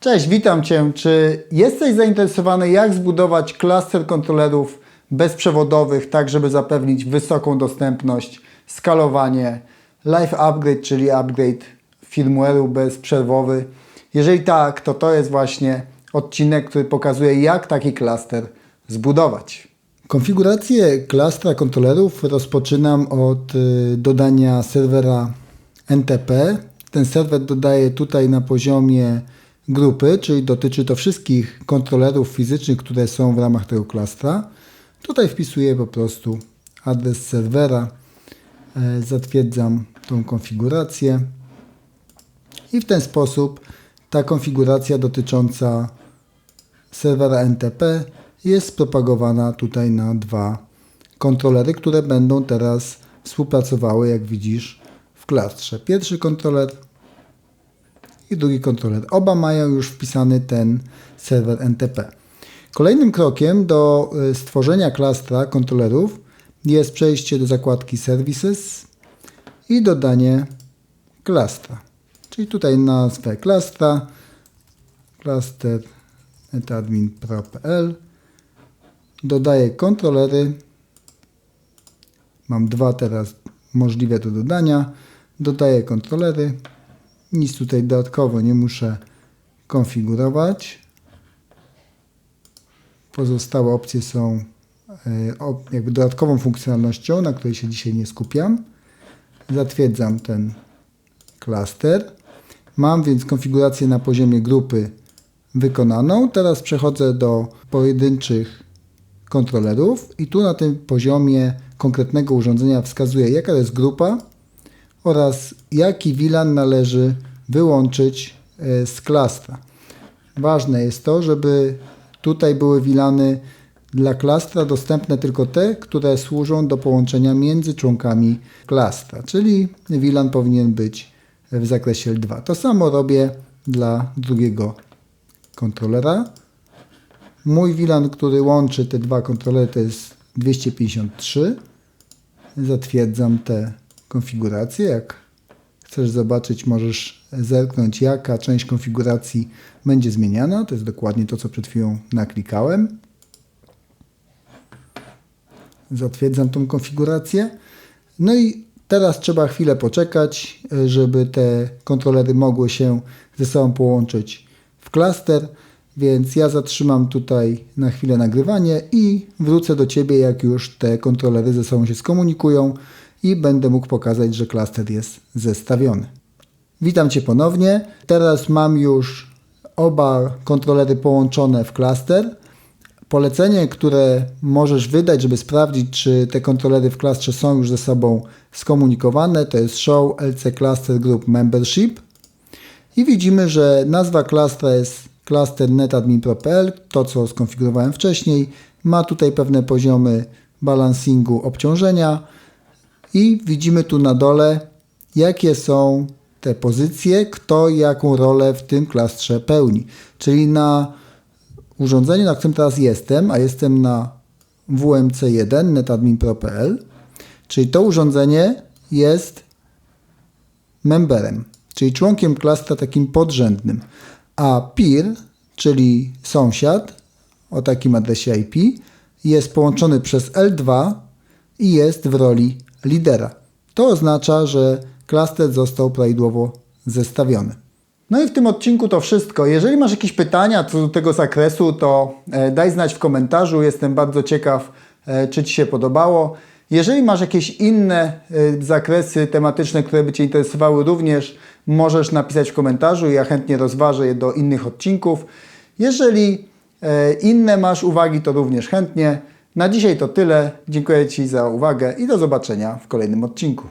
Cześć, witam Cię. Czy jesteś zainteresowany, jak zbudować klaster kontrolerów bezprzewodowych, tak żeby zapewnić wysoką dostępność, skalowanie, live upgrade, czyli upgrade firmware'u bezprzerwowy? Jeżeli tak, to to jest właśnie odcinek, który pokazuje, jak taki klaster zbudować. Konfigurację klastra kontrolerów rozpoczynam od y, dodania serwera NTP. Ten serwer dodaję tutaj na poziomie grupy, czyli dotyczy to wszystkich kontrolerów fizycznych, które są w ramach tego klastra. Tutaj wpisuję po prostu adres serwera, e, zatwierdzam tą konfigurację i w ten sposób ta konfiguracja dotycząca serwera NTP jest propagowana tutaj na dwa kontrolery, które będą teraz współpracowały, jak widzisz, w klastrze. Pierwszy kontroler i drugi kontroler. Oba mają już wpisany ten serwer NTP. Kolejnym krokiem do y, stworzenia klastra kontrolerów jest przejście do zakładki Services i dodanie klastra. Czyli tutaj nazwę klastra, cluster netadmin.pro.pl dodaję kontrolery. Mam dwa teraz możliwe do dodania. Dodaję kontrolery. Nic tutaj dodatkowo nie muszę konfigurować. Pozostałe opcje są e, jakby dodatkową funkcjonalnością, na której się dzisiaj nie skupiam. Zatwierdzam ten klaster. Mam więc konfigurację na poziomie grupy wykonaną. Teraz przechodzę do pojedynczych kontrolerów i tu na tym poziomie konkretnego urządzenia wskazuję jaka to jest grupa oraz jaki VLAN należy wyłączyć e, z klastra. Ważne jest to, żeby tutaj były VLANy dla klastra dostępne tylko te, które służą do połączenia między członkami klastra, czyli VLAN powinien być w zakresie L2. To samo robię dla drugiego kontrolera. Mój VLAN, który łączy te dwa kontrolery to jest 253. Zatwierdzam te konfiguracje. Jak chcesz zobaczyć, możesz zerknąć, jaka część konfiguracji będzie zmieniana. To jest dokładnie to, co przed chwilą naklikałem. Zatwierdzam tą konfigurację. No i teraz trzeba chwilę poczekać, żeby te kontrolery mogły się ze sobą połączyć w klaster. Więc ja zatrzymam tutaj na chwilę nagrywanie i wrócę do Ciebie, jak już te kontrolery ze sobą się skomunikują i będę mógł pokazać, że klaster jest zestawiony. Witam Cię ponownie. Teraz mam już oba kontrolery połączone w klaster. Polecenie, które możesz wydać, żeby sprawdzić, czy te kontrolery w klastrze są już ze sobą skomunikowane, to jest Show LC Cluster Group Membership. I widzimy, że nazwa klastra jest cluster netadmin.pl, to co skonfigurowałem wcześniej. Ma tutaj pewne poziomy balancingu obciążenia i widzimy tu na dole, jakie są te pozycje, kto jaką rolę w tym klastrze pełni. Czyli na urządzeniu, na którym teraz jestem, a jestem na WMC1 netadmin.pl, czyli to urządzenie jest memberem, czyli członkiem klastra takim podrzędnym a peer, czyli sąsiad o takim adresie IP, jest połączony przez L2 i jest w roli lidera. To oznacza, że klaster został prawidłowo zestawiony. No i w tym odcinku to wszystko. Jeżeli masz jakieś pytania co do tego zakresu, to e, daj znać w komentarzu. Jestem bardzo ciekaw, e, czy Ci się podobało. Jeżeli masz jakieś inne e, zakresy tematyczne, które by Cię interesowały, również możesz napisać w komentarzu. Ja chętnie rozważę je do innych odcinków. Jeżeli inne masz uwagi, to również chętnie. Na dzisiaj to tyle. Dziękuję Ci za uwagę i do zobaczenia w kolejnym odcinku.